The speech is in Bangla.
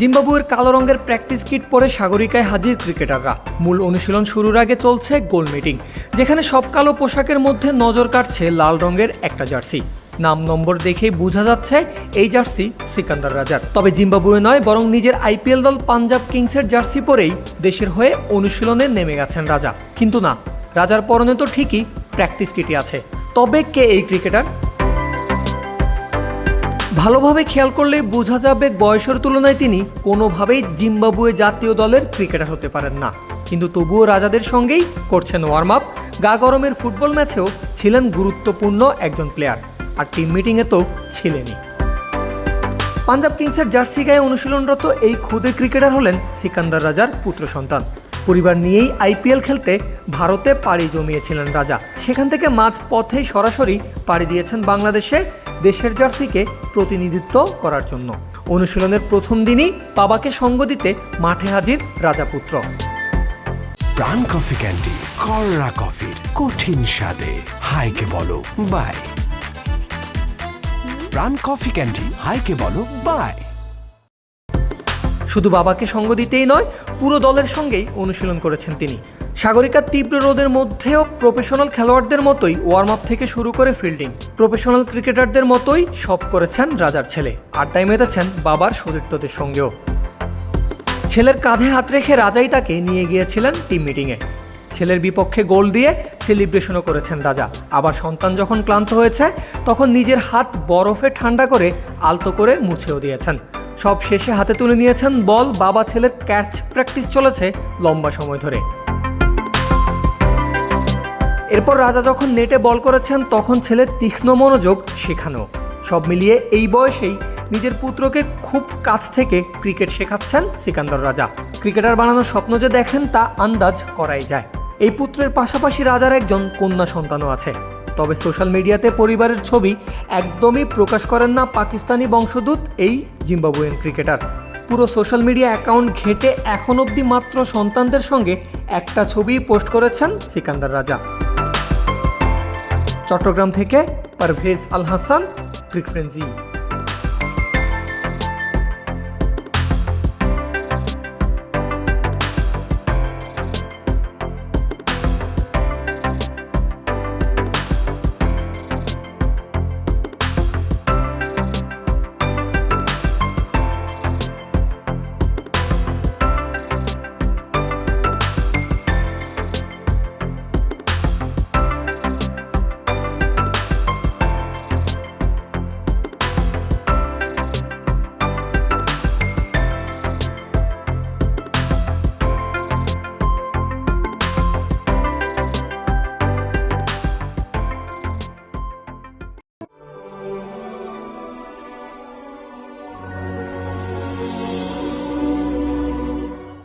জিম্বাবুয়ের কালো রঙের প্র্যাকটিস কিট পরে সাগরিকায় হাজির ক্রিকেটাররা। মূল অনুশীলন শুরুর আগে চলছে গোল মিটিং, যেখানে সব কালো পোশাকের মধ্যে নজর কাটছে লাল রঙের একটা জার্সি। নাম নম্বর দেখেই বোঝা যাচ্ছে এই জার্সি সিকান্দার রাজার। তবে জিম্বাবুয়ে নয়, বরং নিজের আইপিএল দল পাঞ্জাব কিংসের জার্সি পরেই দেশের হয়ে অনুশীলনে নেমে গেছেন রাজা। কিন্তু না, রাজার পরনে তো ঠিকই প্র্যাকটিস কিটই আছে। তবে কে এই ক্রিকেটার? ভালোভাবে খেয়াল করলে বোঝা যাবে বয়সের তুলনায় তিনি কোনোভাবেই জিম্বাবুয়ে জাতীয় দলের ক্রিকেটার হতে পারেন না। কিন্তু তবুও রাজাদের সঙ্গেই করছেন ওয়ার্ম আপ গা গরমের ফুটবল ম্যাচেও ছিলেন গুরুত্বপূর্ণ একজন প্লেয়ার, আর টিম মিটিংয়ে তো ছিলেনই। পাঞ্জাব কিংসের জার্সি গায়ে অনুশীলনরত এই খুদে ক্রিকেটার হলেন সিকান্দার রাজার পুত্র সন্তান। পরিবার নিয়েই আইপিএল খেলতে ভারতে পাড়ি জমিয়েছিলেন রাজা। সেখান থেকে মাঝ পথেই সরাসরি পাড়ি দিয়েছেন বাংলাদেশে দেশের জার্সিকে প্রতিনিধিত্ব করার জন্য। অনুশীলনের প্রথম দিনই বাবাকে সঙ্গ দিতে মাঠে হাজির রাজাপুত্র। প্রাণ কফি ক্যান্ডি কররা কফির কঠিন স্বাদে। হাইকে বলো বাই। প্রাণ কফি ক্যান্ডি হাইকে বলো বাই। শুধু বাবাকে সঙ্গ দিতেই নয় পুরো দলের সঙ্গেই অনুশীলন করেছেন তিনি। সাগরিকার তীব্র রোদের মধ্যেও প্রফেশনাল খেলোয়াড়দের মতোই ওয়ার্ম আপ থেকে শুরু করে ফিল্ডিং প্রফেশনাল ক্রিকেটারদের মতোই সব করেছেন রাজার ছেলে। আড্ডায় মেতেছেন বাবার সতীর্থদের সঙ্গেও। ছেলের কাঁধে হাত রেখে রাজাই তাকে নিয়ে গিয়েছিলেন টিম মিটিংয়ে ছেলের বিপক্ষে গোল দিয়ে সেলিব্রেশনও করেছেন রাজা। আবার সন্তান যখন ক্লান্ত হয়েছে, তখন নিজের হাত বরফে ঠান্ডা করে আলতো করে মুছেও দিয়েছেন। সব শেষে হাতে তুলে নিয়েছেন বল বাবা ছেলের ক্যাচ প্র্যাকটিস চলেছে লম্বা সময় ধরে। এরপর রাজা যখন নেটে বল করেছেন, তখন ছেলের তীক্ষ্ণ মনোযোগ শেখানো। সব মিলিয়ে এই বয়সেই নিজের পুত্রকে খুব কাছ থেকে ক্রিকেট শেখাচ্ছেন সিকান্দর রাজা। ক্রিকেটার বানানোর স্বপ্ন যে দেখেন, তা আন্দাজ করাই যায়। এই পুত্রের পাশাপাশি রাজার একজন কন্যা সন্তানও আছে। তবে সোশ্যাল মিডিয়াতে পরিবারের ছবি একদমই প্রকাশ করেন না পাকিস্তানি বংশদূত এই জিম্বাবুয়েন ক্রিকেটার। পুরো সোশ্যাল মিডিয়া অ্যাকাউন্ট ঘেঁটে এখন অবধি মাত্র সন্তানদের সঙ্গে একটা ছবি পোস্ট করেছেন সিকান্দার রাজা। চট্টগ্রাম থেকে পারভেজ আল হাসান ক্রিকফ্রেন্সি